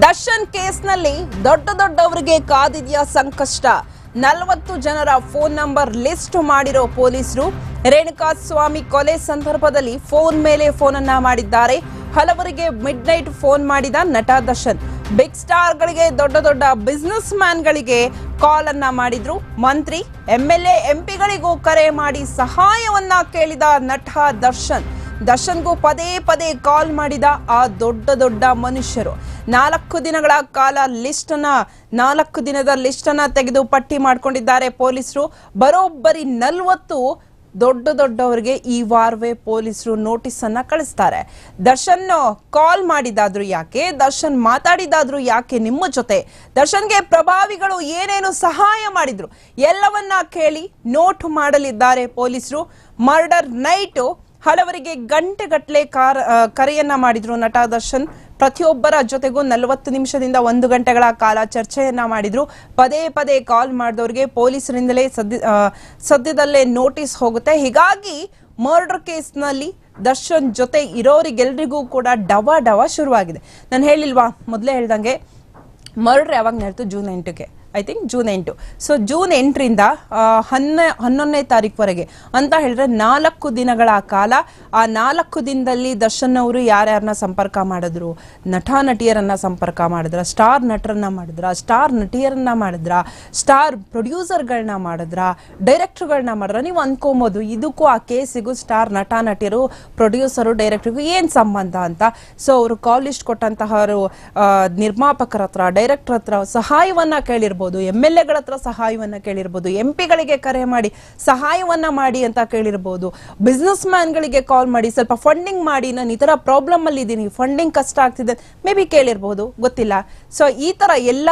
ದರ್ಶನ್ ಕೇಸ್ನಲ್ಲಿ ದೊಡ್ಡ ದೊಡ್ಡವರಿಗೆ ಕಾದಿದೆಯಾ ಸಂಕಷ್ಟ. ನಲವತ್ತು ಜನರ ಫೋನ್ ನಂಬರ್ ಲಿಸ್ಟ್ ಮಾಡಿರೋ ಪೊಲೀಸರು ರೇಣುಕಾ ಸ್ವಾಮಿ ಕೊಲೆ ಸಂದರ್ಭದಲ್ಲಿ ಫೋನ್ ಮೇಲೆ ಫೋನ್ ಅನ್ನ ಮಾಡಿದ್ದಾರೆ. ಹಲವರಿಗೆ ಮಿಡ್ ನೈಟ್ ಫೋನ್ ಮಾಡಿದ ನಟ ದರ್ಶನ್. ಬಿಗ್ ಸ್ಟಾರ್ಗಳಿಗೆ ದೊಡ್ಡ ದೊಡ್ಡ ಬಿಸ್ನೆಸ್ ಮ್ಯಾನ್ಗಳಿಗೆ ಕಾಲ್ ಅನ್ನ ಮಾಡಿದ್ರು. ಮಂತ್ರಿ, ಎಂ ಎಲ್ ಎ ಎಂಪಿಗಳಿಗೂ ಕರೆ ಮಾಡಿ ಸಹಾಯವನ್ನ ಕೇಳಿದ ನಟ ದರ್ಶನ್. ದರ್ಶನ್ಗೂ ಪದೇ ಪದೇ ಕಾಲ್ ಮಾಡಿದ ಆ ದೊಡ್ಡ ದೊಡ್ಡ ಮನುಷ್ಯರು. ನಾಲ್ಕು ದಿನಗಳ ಕಾಲ ಲಿಸ್ಟನ್ನ, ನಾಲ್ಕು ದಿನದ ಲಿಸ್ಟನ್ನ ತೆಗೆದು ಪಟ್ಟಿ ಮಾಡಿಕೊಂಡಿದ್ದಾರೆ ಪೊಲೀಸರು. ಬರೋಬ್ಬರಿ ನಲ್ವತ್ತು ದೊಡ್ಡ ದೊಡ್ಡವರಿಗೆ ಈ ವಾರವೇ ಪೊಲೀಸರು ನೋಟಿಸ್ ಅನ್ನ ಕಳಿಸ್ತಾರೆ. ದರ್ಶನ್ ಕಾಲ್ ಮಾಡಿದಾದ್ರು ಯಾಕೆ, ದರ್ಶನ್ ಮಾತಾಡಿದಾದ್ರು ಯಾಕೆ ನಿಮ್ಮ ಜೊತೆ? ದರ್ಶನ್ಗೆ ಪ್ರಭಾವಿಗಳು ಏನೇನು ಸಹಾಯ ಮಾಡಿದ್ರು? ಎಲ್ಲವನ್ನ ಕೇಳಿ ನೋಟ್ ಮಾಡಲಿದ್ದಾರೆ ಪೊಲೀಸರು. ಮರ್ಡರ್ ನೈಟು ಹಲವರಿಗೆ ಗಂಟೆಗಟ್ಟಲೆ ಕಾರ್ ಕರೆಯನ್ನ ಮಾಡಿದ್ರು ನಟ ದರ್ಶನ್. ಪ್ರತಿಯೊಬ್ಬರ ಜೊತೆಗೂ ನಲವತ್ತು ನಿಮಿಷದಿಂದ ಒಂದು ಗಂಟೆಗಳ ಕಾಲ ಚರ್ಚೆಯನ್ನ ಮಾಡಿದ್ರು. ಪದೇ ಪದೇ ಕಾಲ್ ಮಾಡಿದವರಿಗೆ ಪೊಲೀಸರಿಂದಲೇ ಸದ್ಯ ಸದ್ಯದಲ್ಲೇ ನೋಟಿಸ್ ಹೋಗುತ್ತೆ. ಹೀಗಾಗಿ ಮರ್ಡರ್ ಕೇಸ್ನಲ್ಲಿ ದರ್ಶನ್ ಜೊತೆ ಇರೋರಿಗೆಲ್ರಿಗೂ ಕೂಡ ಡವ ಡವ ಶುರುವಾಗಿದೆ. ನಾನು ಹೇಳಿಲ್ವಾ, ಮೊದಲೇ ಹೇಳ್ದಂಗೆ ಮರ್ಡರ್ ಯಾವಾಗ ನಡೆಯಿತು ಜೂನ್ ಎಂಟಕ್ಕೆ ಐ ಥಿಂಕ್ ಜೂನ್ ಎಂಟು. ಸೊ ಜೂನ್ ಎಂಟರಿಂದ ಹನ್ನ, ಹನ್ನೊಂದನೇ ತಾರೀಕುವರೆಗೆ ಅಂತ ಹೇಳಿದ್ರೆ ನಾಲ್ಕು ದಿನಗಳ ಕಾಲ, ಆ ನಾಲ್ಕು ದಿನದಲ್ಲಿ ದರ್ಶನ್ ಅವರು ಯಾರ್ಯಾರನ್ನ ಸಂಪರ್ಕ ಮಾಡಿದ್ರು ನಟ ನಟಿಯರನ್ನ ಸಂಪರ್ಕ ಮಾಡಿದ್ರ, ಸ್ಟಾರ್ ನಟರನ್ನ ಮಾಡಿದ್ರ, ಸ್ಟಾರ್ ನಟಿಯರನ್ನ ಮಾಡಿದ್ರ, ಸ್ಟಾರ್ ಪ್ರೊಡ್ಯೂಸರ್ಗಳನ್ನ ಮಾಡಿದ್ರ ಡೈರೆಕ್ಟರ್ಗಳನ್ನ ಮಾಡಿದ್ರ, ನೀವು ಅನ್ಕೊಬೋದು ಇದಕ್ಕೂ ಆ ಕೇಸಿಗೂ ಸ್ಟಾರ್ ನಟ ನಟಿಯರು ಪ್ರೊಡ್ಯೂಸರು, ಡೈರೆಕ್ಟ್ರಿಗೂ ಏನು ಸಂಬಂಧ ಅಂತ. ಸೊ ಅವರು ಕಾಲ್ ಲಿಸ್ಟ್ ಕೊಟ್ಟಂತಹ ನಿರ್ಮಾಪಕರ ಹತ್ರ ಡೈರೆಕ್ಟರ್ ಹತ್ರ ಸಹಾಯವನ್ನ ಕೇಳಿರ್ಬೋದು. ಎಂ ಎಲ್ ಎಗಳ ಹತ್ರ ಸಹಾಯವನ್ನ ಕೇಳಿರ್ಬೋದು, ಎಂ ಪಿಗಳಿಗೆ ಕರೆ ಮಾಡಿ ಸಹಾಯವನ್ನ ಮಾಡಿ ಅಂತ ಕೇಳಿರ್ಬೋದು ಬಿಸ್ನೆಸ್ ಮ್ಯಾನ್ಗಳಿಗೆ ಕಾಲ್ ಮಾಡಿ ಸ್ವಲ್ಪ ಫಂಡಿಂಗ್ ಮಾಡಿ, ನಾನು ಈ ತರ ಪ್ರಾಬ್ಲಮ್ ಅಲ್ಲಿ ಇದ್ದೀನಿ, ಫಂಡಿಂಗ್ ಕಷ್ಟ ಆಗ್ತಿದೆ, ಮೇ ಬಿ ಕೇಳಿರ್ಬೋದು, ಗೊತ್ತಿಲ್ಲ. ಸೊ ಈ ತರ ಎಲ್ಲ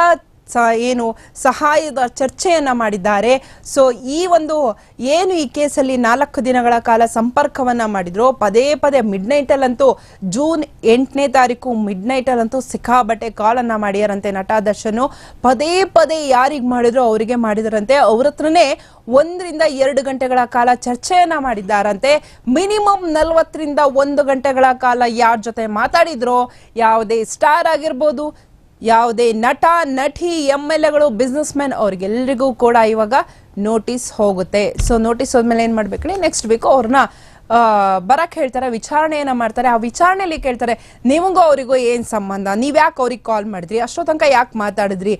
ಏನು ಸಹಾಯದ ಚರ್ಚೆಯನ್ನ ಮಾಡಿದ್ದಾರೆ. ಸೊ ಈ ಒಂದು ಏನು ಈ ಕೇಸಲ್ಲಿ ನಾಲ್ಕು ದಿನಗಳ ಕಾಲ ಸಂಪರ್ಕವನ್ನ ಮಾಡಿದ್ರು. ಪದೇ ಪದೇ ಮಿಡ್ ನೈಟಲ್ಲಂತೂ ಜೂನ್ ಎಂಟನೇ ತಾರೀಕು ಮಿಡ್ ನೈಟಲ್ಲಂತೂ ಸಿಕ್ಕಾಬಟ್ಟೆ ಕಾಲನ್ನ ಮಾಡ್ಯಾರಂತೆ ನಟ ದರ್ಶನು. ಪದೇ ಪದೇ ಯಾರಿಗೆ ಮಾಡಿದ್ರು ಅವರಿಗೆ ಮಾಡಿದರಂತೆ. ಅವ್ರ ಹತ್ರನೇ ಒಂದರಿಂದ ಎರಡು ಗಂಟೆಗಳ ಕಾಲ ಚರ್ಚೆಯನ್ನ ಮಾಡಿದ್ದಾರಂತೆ. ಮಿನಿಮಮ್ ನಲವತ್ತರಿಂದ ಒಂದು ಗಂಟೆಗಳ ಕಾಲ ಯಾರ ಜೊತೆ ಮಾತಾಡಿದ್ರು, ಯಾವುದೇ ಸ್ಟಾರ್ ಆಗಿರ್ಬೋದು ಯಾವುದೇ ನಟ, ನಟಿ ಎಂ ಎಲ್ ಎಗಳು ಬಿಸ್ನೆಸ್ ಮ್ಯಾನ್ ಅವ್ರಿಗೆಲ್ಲರಿಗೂ ಕೂಡ ಇವಾಗ ನೋಟಿಸ್ ಹೋಗುತ್ತೆ. ಸೊ ನೋಟಿಸ್ ಹೋದ್ಮೇಲೆ ಏನ್ ಮಾಡ್ಬೇಕು ನೆಕ್ಸ್ಟ್ ವೀಕ್ ಅವ್ರನ್ನ ಬರಕ್ ಹೇಳ್ತಾರೆ, ವಿಚಾರಣೆಯನ್ನ ಮಾಡ್ತಾರೆ. ಆ ವಿಚಾರಣೆಯಲ್ಲಿ ಕೇಳ್ತಾರೆ, ನಿಮಗೂ ಅವರಿಗೂ ಏನ್ ಸಂಬಂಧ? ನೀವ್ ಯಾಕೆ ಅವ್ರಿಗೆ ಕಾಲ್ ಮಾಡಿದ್ರಿ? ಅಷ್ಟೋ ತನಕ ಯಾಕೆ ಮಾತಾಡಿದ್ರಿ?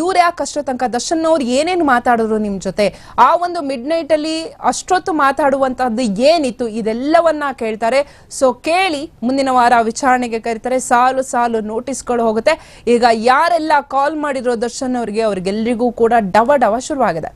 ಇವ್ರು ಯಾಕೆ ಅಷ್ಟೋ ತನಕ ದರ್ಶನ್ ಅವ್ರು ಏನೇನು ಮಾತಾಡಿದ್ರು ನಿಮ್ ಜೊತೆ? ಆ ಒಂದು ಮಿಡ್ ನೈಟ್ ಅಲ್ಲಿ ಅಷ್ಟೊತ್ತು ಮಾತಾಡುವಂತಹದ್ದು ಏನಿತ್ತು? ಇದೆಲ್ಲವನ್ನ ಕೇಳ್ತಾರೆ. ಸೊ ಕೇಳಿ, ಮುಂದಿನ ವಾರ ವಿಚಾರಣೆಗೆ ಕರೀತಾರೆ. ಸಾಲು ಸಾಲು ನೋಟಿಸ್ಗಳು ಹೋಗುತ್ತೆ. ಈಗ ಯಾರೆಲ್ಲ ಕಾಲ್ ಮಾಡಿರೋ ದರ್ಶನ್ ಅವ್ರಿಗೆ, ಅವ್ರಿಗೆಲ್ರಿಗೂ ಕೂಡ ಡವ ಡವ ಶುರುವಾಗಿದೆ.